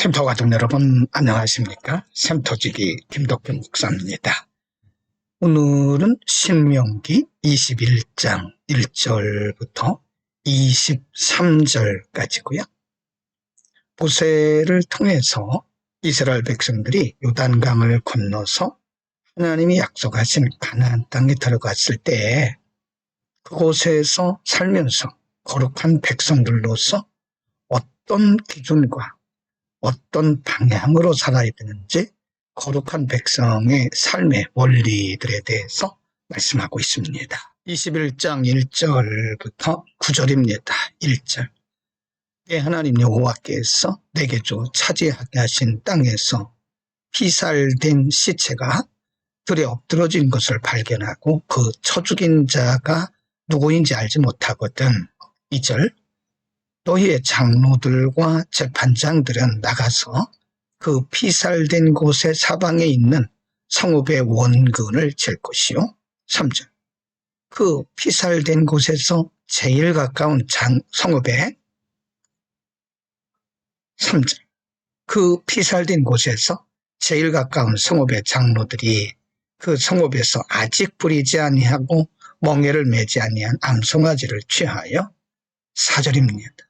샘터 가족 여러분 안녕하십니까? 샘터지기 김덕균 목사입니다. 오늘은 신명기 21장 1절부터 23절까지고요. 모세를 통해서 이스라엘 백성들이 요단강을 건너서 하나님이 약속하신 가나안 땅에 들어갔을 때 그곳에서 살면서 거룩한 백성들로서 어떤 기준과 어떤 방향으로 살아야 되는지 거룩한 백성의 삶의 원리들에 대해서 말씀하고 있습니다. 21장 1절부터 9절입니다. 1절. 내 하나님 여호와께서 내게 줘 차지하게 하신 땅에서 피살된 시체가 들에 엎드러진 것을 발견하고 그 처죽인 자가 누구인지 알지 못하거든. 2절. 너희의 장로들과 재판장들은 나가서 그 피살된 곳의 사방에 있는 성읍의 원근을 잴 것이요. 3절. 그 피살된 곳에서 제일 가까운 장, 성읍에 3절. 그 피살된 곳에서 제일 가까운 성읍의 장로들이 그 성읍에서 아직 뿌리지 아니하고 멍에를 매지 아니한 암송아지를 취하여 사절입니다.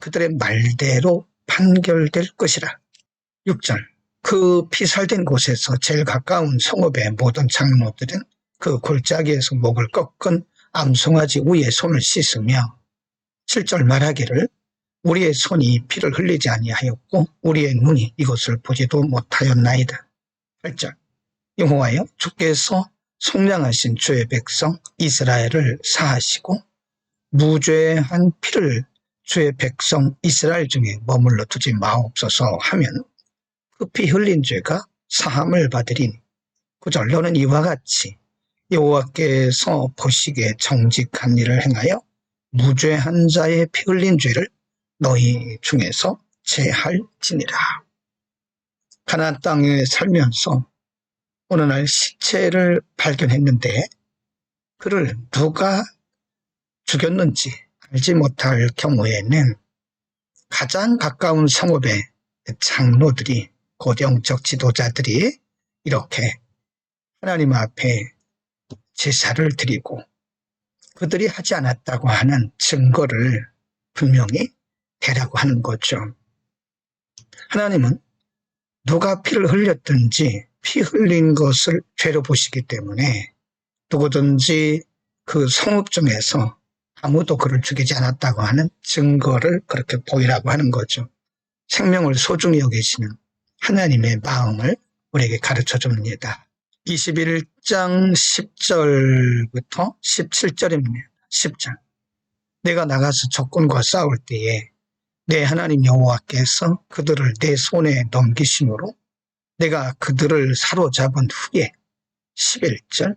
그들의 말대로 판결될 것이라. 6절 그 피살된 곳에서 제일 가까운 성읍의 모든 장로들은 그 골짜기에서 목을 꺾은 암송아지 위에 손을 씻으며 7절 말하기를 우리의 손이 피를 흘리지 아니하였고 우리의 눈이 이것을 보지도 못하였나이다. 8절 여호와여 주께서 속량하신 주의 백성 이스라엘을 사하시고 무죄한 피를 주의 백성 이스라엘 중에 머물러 두지 마옵소서 하면 그피 흘린 죄가 사함을 받으리니 구절 너는 이와 같이 여호와께서 보시기에 정직한 일을 행하여 무죄한 자의 피 흘린 죄를 너희 중에서 제할지니라. 가나안 땅에 살면서 어느 날 시체를 발견했는데 그를 누가 죽였는지 알지 못할 경우에는 가장 가까운 성읍의 장로들이 고령적 지도자들이 이렇게 하나님 앞에 제사를 드리고 그들이 하지 않았다고 하는 증거를 분명히 대라고 하는 거죠. 하나님은 누가 피를 흘렸든지 피 흘린 것을 죄로 보시기 때문에 누구든지 그 성읍 중에서 아무도 그를 죽이지 않았다고 하는 증거를 그렇게 보이라고 하는 거죠. 생명을 소중히 여기시는 하나님의 마음을 우리에게 가르쳐 줍니다. 21장 10절부터 17절입니다. 10절. 내가 나가서 적군과 싸울 때에 내 하나님 여호와께서 그들을 내 손에 넘기심으로 내가 그들을 사로잡은 후에 11절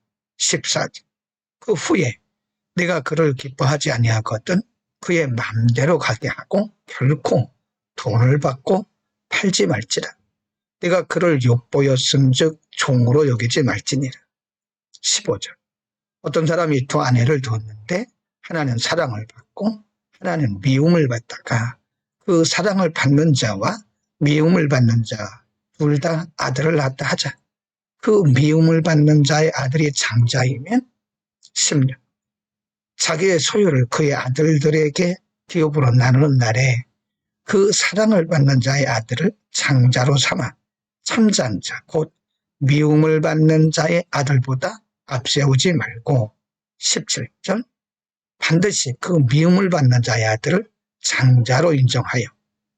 14절. 그 후에 내가 그를 기뻐하지 아니하거든 그의 맘대로 가게 하고 결코 돈을 받고 팔지 말지라. 내가 그를 욕보였은즉 종으로 여기지 말지니라. 15절. 어떤 사람이 두 아내를 두었는데 하나는 사랑을 받고 하나는 미움을 받다가 그 사랑을 받는 자와 미움을 받는 자 둘 다 아들을 낳았다 하자. 그 미움을 받는 자의 아들이 장자이면 10년. 자기의 소유를 그의 아들들에게 기업으로 나누는 날에 그 사랑을 받는 자의 아들을 장자로 삼아 참잔자 곧 미움을 받는 자의 아들보다 앞세우지 말고 17절 반드시 그 미움을 받는 자의 아들을 장자로 인정하여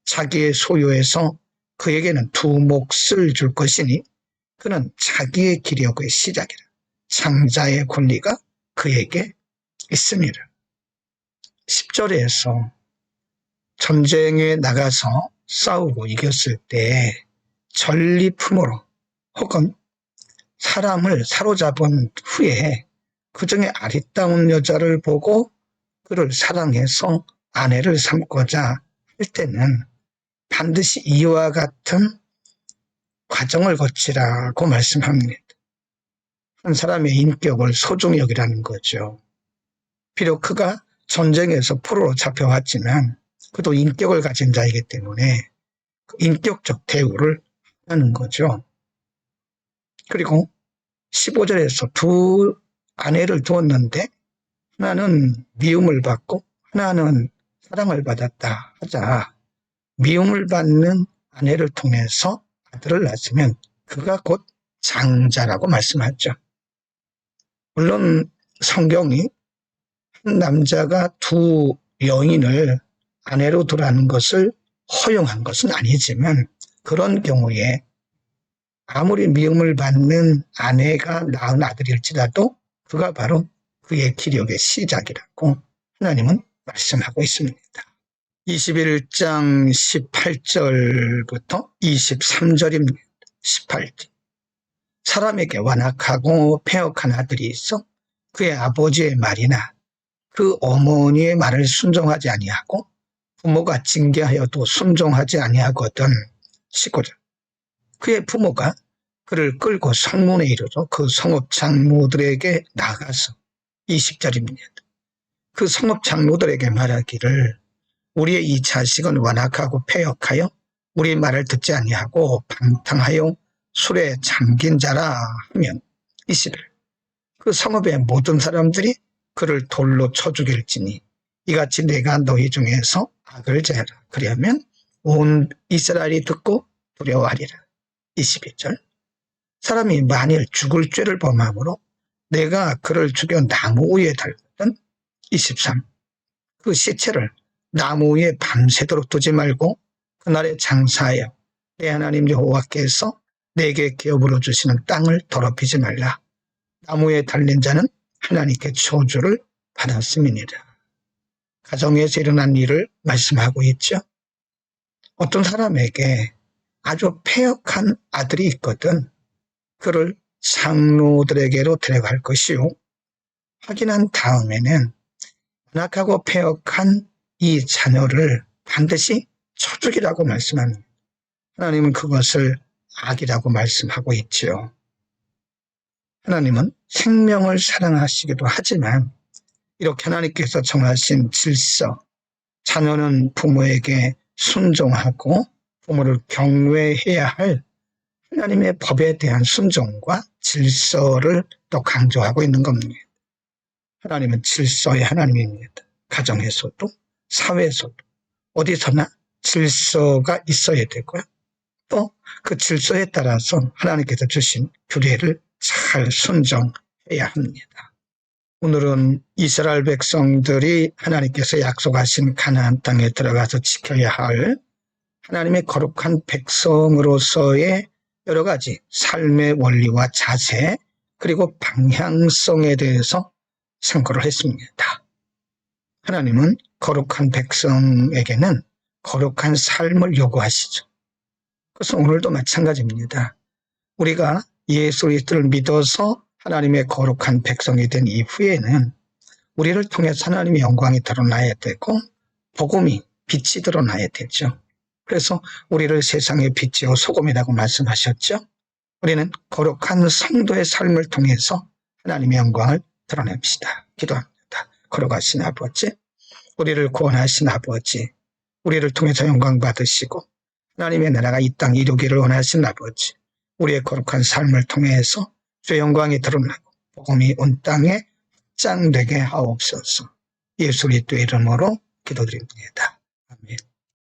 자기의 소유에서 그에게는 두 몫을 줄 것이니 그는 자기의 기력의 시작이라 장자의 권리가 그에게 있습니다. 10절에서 전쟁에 나가서 싸우고 이겼을 때 전리품으로 혹은 사람을 사로잡은 후에 그 중에 아리따운 여자를 보고 그를 사랑해서 아내를 삼고자 할 때는 반드시 이와 같은 과정을 거치라고 말씀합니다. 한 사람의 인격을 소중히 여기라는 거죠. 비록 그가 전쟁에서 포로로 잡혀왔지만 그도 인격을 가진 자이기 때문에 그 인격적 대우를 하는 거죠. 그리고 15절에서 두 아내를 두었는데 하나는 미움을 받고 하나는 사랑을 받았다 하자 미움을 받는 아내를 통해서 아들을 낳으면 그가 곧 장자라고 말씀하죠. 물론 성경이 한 남자가 두 여인을 아내로 두라는 것을 허용한 것은 아니지만 그런 경우에 아무리 미움을 받는 아내가 낳은 아들일지라도 그가 바로 그의 기력의 시작이라고 하나님은 말씀하고 있습니다. 21장 18절부터 23절입니다. 18절. 사람에게 완악하고 폐역한 아들이 있어 그의 아버지의 말이나 그 어머니의 말을 순종하지 아니하고 부모가 징계하여도 순종하지 아니하거든. 19절. 그의 부모가 그를 끌고 성문에 이르러 그 성읍 장로들에게 나가서 20절입니다. 그 성읍 장로들에게 말하기를 우리의 이 자식은 완악하고 폐역하여 우리 말을 듣지 아니하고 방탕하여 술에 잠긴 자라 하면 21. 그 성읍의 모든 사람들이 그를 돌로 쳐 죽일지니 이같이 내가 너희 중에서 악을 제하라. 그리하면 온 이스라엘이 듣고 두려워하리라. 22절. 사람이 만일 죽을 죄를 범함으로 내가 그를 죽여 나무 위에 달거든 23. 그 시체를 나무 위에 밤새도록 두지 말고 그날에 장사하여 내 하나님 여호와께서 내게 기업으로 주시는 땅을 더럽히지 말라. 나무에 달린 자는 하나님께 저주를 받았음이니라. 가정에서 일어난 일을 말씀하고 있죠. 어떤 사람에게 아주 폐역한 아들이 있거든 그를 상노들에게로 데려갈 것이요. 확인한 다음에는 완악하고 폐역한 이 자녀를 반드시 초죽이라고 말씀합니다. 하나님은 그것을 악이라고 말씀하고 있지요. 하나님은 생명을 사랑하시기도 하지만 이렇게 하나님께서 정하신 질서, 자녀는 부모에게 순종하고 부모를 경외해야 할 하나님의 법에 대한 순종과 질서를 또 강조하고 있는 겁니다. 하나님은 질서의 하나님입니다. 가정에서도 사회에서도 어디서나 질서가 있어야 되고요. 또 그 질서에 따라서 하나님께서 주신 규례를 잘 순종해야 합니다. 오늘은 이스라엘 백성들이 하나님께서 약속하신 가나안 땅에 들어가서 지켜야 할 하나님의 거룩한 백성으로서의 여러 가지 삶의 원리와 자세 그리고 방향성에 대해서 선거를 했습니다. 하나님은 거룩한 백성에게는 거룩한 삶을 요구하시죠. 그래서 오늘도 마찬가지입니다. 우리가 예수 그리스도를 믿어서 하나님의 거룩한 백성이 된 이후에는 우리를 통해서 하나님의 영광이 드러나야 되고 복음이 빛이 드러나야 되죠. 그래서 우리를 세상의 빛이요 소금이라고 말씀하셨죠. 우리는 거룩한 성도의 삶을 통해서 하나님의 영광을 드러냅시다. 기도합니다. 거룩하신 아버지, 우리를 구원하신 아버지, 우리를 통해서 영광 받으시고 하나님의 나라가 이땅 이루기를 원하신 아버지, 우리의 거룩한 삶을 통해서 주의 영광이 드러나고 복음이 온 땅에 짱되게 하옵소서. 예수 그리스도의 이름으로 기도드립니다. 아멘.